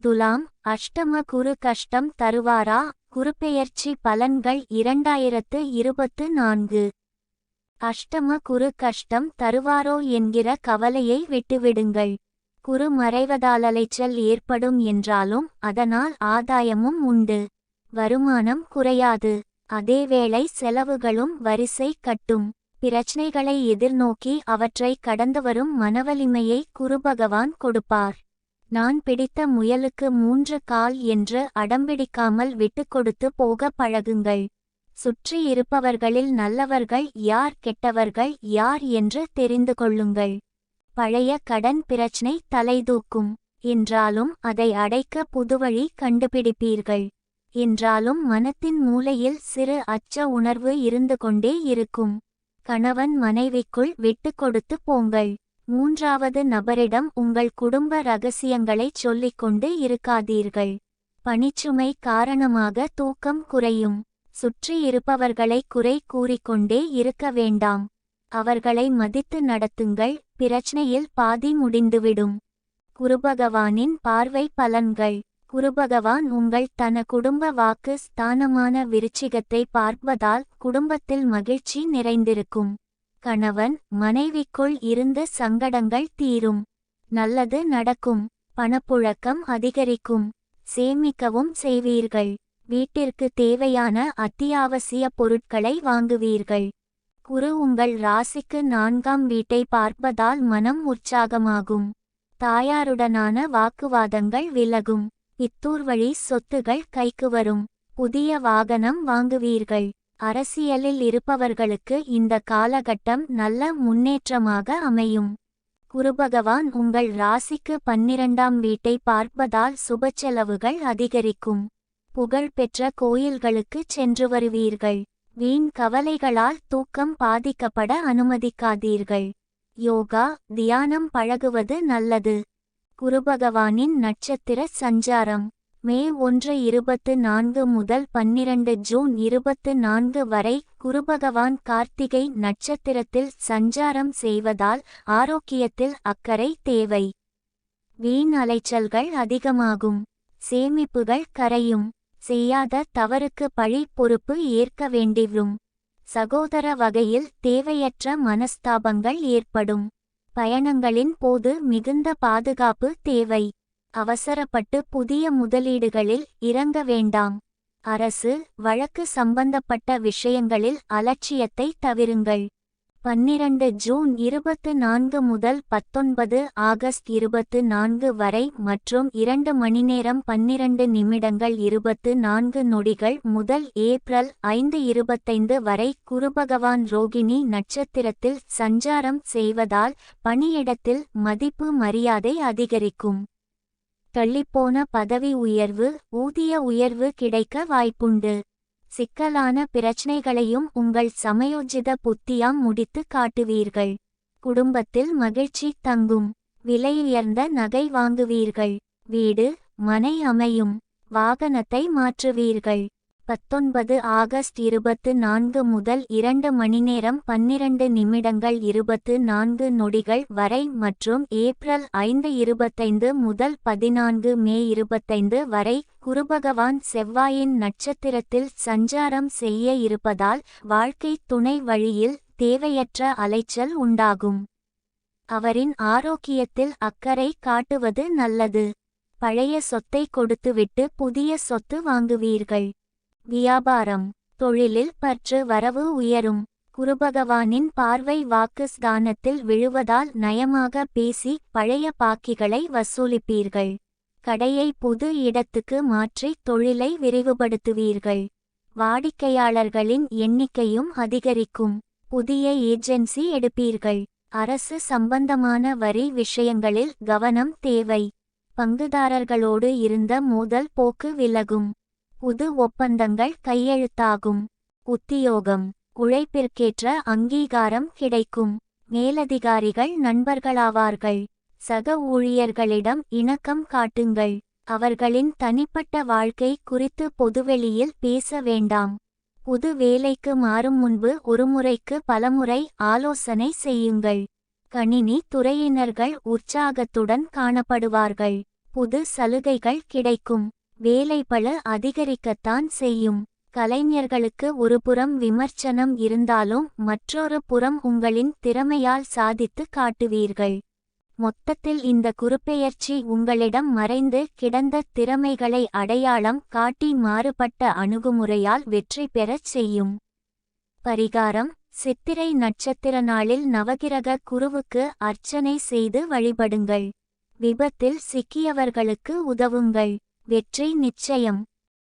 துலாம் அஷ்டம குரு கஷ்டம் தருவாரா? குருபெயர்ச்சி பலன்கள் இரண்டாயிரத்து இருபத்து நான்கு. அஷ்டம குரு கஷ்டம் தருவாரோ என்கிற கவலையை விட்டுவிடுங்கள். குரு மறைவதால் அலைச்சல் ஏற்படும் என்றாலும் அதனால் ஆதாயமும் உண்டு. வருமானம் குறையாது. அதேவேளை செலவுகளும் வரிசை கட்டும். பிரச்சனைகளை எதிர்நோக்கி அவற்றை கடந்து வரும் மனவலிமையை குருபகவான் கொடுப்பார். நான் பிடித்த முயலுக்கு மூன்று கால் என்று அடம்பிடிக்காமல் விட்டுக்கொடுத்து போக பழகுங்கள். சுற்றி இருப்பவர்களில் நல்லவர்கள் யார் கெட்டவர்கள் யார் என்று தெரிந்து கொள்ளுங்கள். பழைய கடன் பிரச்சனை தலைதூக்கும். என்றாலும் அதை அடைக்க புதுவழி கண்டுபிடிப்பீர்கள். என்றாலும் மனத்தின் மூலையில் சிறு அச்ச உணர்வு இருந்து கொண்டே இருக்கும். கணவன் மனைவிக்குள் விட்டு கொடுத்து போங்கள். மூன்றாவது நபரிடம் உங்கள் குடும்ப ரகசியங்களைச் சொல்லிக்கொண்டு இருக்காதீர்கள். பணிச்சுமை காரணமாக தூக்கம் குறையும். சுற்றி இருப்பவர்களை குறை கூறிக்கொண்டே இருக்க வேண்டாம். அவர்களை மதித்து நடத்துங்கள். பிரச்சனையில் பாதி முடிந்துவிடும். குருபகவானின் பார்வை பலன்கள். குருபகவான் உங்கள் தன குடும்ப வாக்கு ஸ்தானமான விருச்சிகத்தை பார்ப்பதால் குடும்பத்தில் மகிழ்ச்சி நிறைந்திருக்கும். கணவன் மனைவிக்குள் இருந்த சங்கடங்கள் தீரும். நல்லது நடக்கும். பணப்புழக்கம் அதிகரிக்கும். சேமிக்கவும் செய்வீர்கள். வீட்டிற்கு தேவையான அத்தியாவசிய பொருட்களை வாங்குவீர்கள். குரு உங்கள் ராசிக்கு நான்காம் வீட்டை பார்ப்பதால் மனம் உற்சாகமாகும். தாயாருடனான வாக்குவாதங்கள் விலகும். இத்தூர்வழி சொத்துகள் கைக்கு வரும். புதிய வாகனம் வாங்குவீர்கள். அரசியலில் இருப்பவர்களுக்கு இந்த காலகட்டம் நல்ல முன்னேற்றமாக அமையும். குருபகவான் உங்கள் ராசிக்கு பன்னிரண்டாம் வீட்டை பார்ப்பதால் சுபச்செலவுகள் அதிகரிக்கும். புகழ்பெற்ற கோயில்களுக்கு சென்று வருவீர்கள். வீண் கவலைகளால் தூக்கம் பாதிக்கப்பட அனுமதிக்காதீர்கள். யோகா தியானம் பழகுவது நல்லது. குருபகவானின் நட்சத்திர சஞ்சாரம். மே ஒன்று இருபத்து நான்கு முதல் பன்னிரண்டு ஜூன் இருபத்து நான்கு வரை குருபகவான் கார்த்திகை நட்சத்திரத்தில் சஞ்சாரம் செய்வதால் ஆரோக்கியத்தில் அக்கறை தேவை. வீண் அலைச்சல்கள் அதிகமாகும். சேமிப்புகள் கரையும். செய்யாத தவறுக்கு பழி பொறுப்பு ஏற்க வேண்டிவரும் சகோதர வகையில் தேவையற்ற மனஸ்தாபங்கள் ஏற்படும். பயணங்களின் போது மிகுந்த பாதுகாப்பு தேவை. அவசரப்பட்டு புதிய முதலீடுகளில் இறங்க வேண்டாம். அரசு வழக்கு சம்பந்தப்பட்ட விஷயங்களில் அலட்சியத்தை தவிருங்கள். பன்னிரண்டு ஜூன் இருபத்து நான்கு முதல் பத்தொன்பது ஆகஸ்ட் இருபத்து நான்கு வரை மற்றும் இரண்டு மணிநேரம் பன்னிரண்டு நிமிடங்கள் இருபத்து நான்கு நொடிகள் முதல் ஏப்ரல் ஐந்து இருபத்தைந்து வரை குருபகவான் ரோகிணி நட்சத்திரத்தில் சஞ்சாரம் செய்வதால் பணியிடத்தில் மதிப்பு மரியாதை அதிகரிக்கும். தள்ளிப்போன பதவி உயர்வு ஊதிய உயர்வு கிடைக்க வாய்ப்புண்டு. சிக்கலான பிரச்சனைகளையும் உங்கள் சமயோஜித புத்தியாம் முடித்து காட்டுவீர்கள். குடும்பத்தில் மகிழ்ச்சி தங்கும். விலையுயர்ந்த நகை வாங்குவீர்கள். வீடு மனை அமையும். வாகனத்தை மாற்றுவீர்கள். பத்தொன்பது ஆகஸ்ட் இருபத்து நான்கு முதல் இரண்டு மணிநேரம் பன்னிரண்டு நிமிடங்கள் இருபத்து நான்கு நொடிகள் வரை மற்றும் ஏப்ரல் ஐந்து இருபத்தைந்து முதல் பதினான்கு மே இருபத்தைந்து வரை குருபகவான் செவ்வாயின் நட்சத்திரத்தில் சஞ்சாரம் செய்ய இருப்பதால் வாழ்க்கை துணை வழியில் தேவையற்ற அலைச்சல் உண்டாகும். அவரின் ஆரோக்கியத்தில் அக்கறை காட்டுவது நல்லது. பழைய சொத்தை கொடுத்துவிட்டு புதிய சொத்து வாங்குவீர்கள். வியாபாரம் தொழிலில் பற்று வரவு உயரும். குருபகவானின் பார்வை வாக்கு ஸ்தானத்தில் விழுவதால் நயமாக பேசி பழைய பாக்கிகளை வசூலிப்பீர்கள். கடையை புது இடத்துக்கு மாற்றி தொழிலை விரிவுபடுத்துவீர்கள். வாடிக்கையாளர்களின் எண்ணிக்கையும் அதிகரிக்கும். புதிய ஏஜென்சி எடுப்பீர்கள். அரசு சம்பந்தமான வரி விஷயங்களில் கவனம் தேவை. பங்குதாரர்களோடு இருந்த மோதல் போக்கு விலகும். புது ஒப்பந்தங்கள் கையெழுத்தாகும். உத்தியோகம். உழைப்பிற்கேற்ற அங்கீகாரம் கிடைக்கும். மேலதிகாரிகள் நண்பர்களாவார்கள். சக ஊழியர்களிடம் இணக்கம் காட்டுங்கள். அவர்களின் தனிப்பட்ட வாழ்க்கை குறித்து பொதுவெளியில் பேச வேண்டாம். புது வேலைக்கு மாறும் முன்பு ஒருமுறைக்கு பலமுறை ஆலோசனை செய்யுங்கள். கணினி துறையினர்கள் உற்சாகத்துடன் காணப்படுவார்கள். புது சலுகைகள் கிடைக்கும். வேலைப்பளு அதிகரிக்கத்தான் செய்யும். கலைஞர்களுக்கு ஒருபுறம் விமர்சனம் இருந்தாலும் மற்றொரு புறம் உங்களின் திறமையால் சாதித்து காட்டுவீர்கள். மொத்தத்தில் இந்த குறுப்பெயர்ச்சி உங்களிடம் மறைந்து கிடந்த திறமைகளை அடையாளம் காட்டி மாறுபட்ட அணுகுமுறையால் வெற்றி பெறச் செய்யும். பரிகாரம் சித்திரை நட்சத்திர நாளில் நவகிரக குருவுக்கு அர்ச்சனை செய்து வழிபடுங்கள். விபத்தில் சிக்கியவர்களுக்கு உதவுங்கள். வெற்றி நிச்சயம்.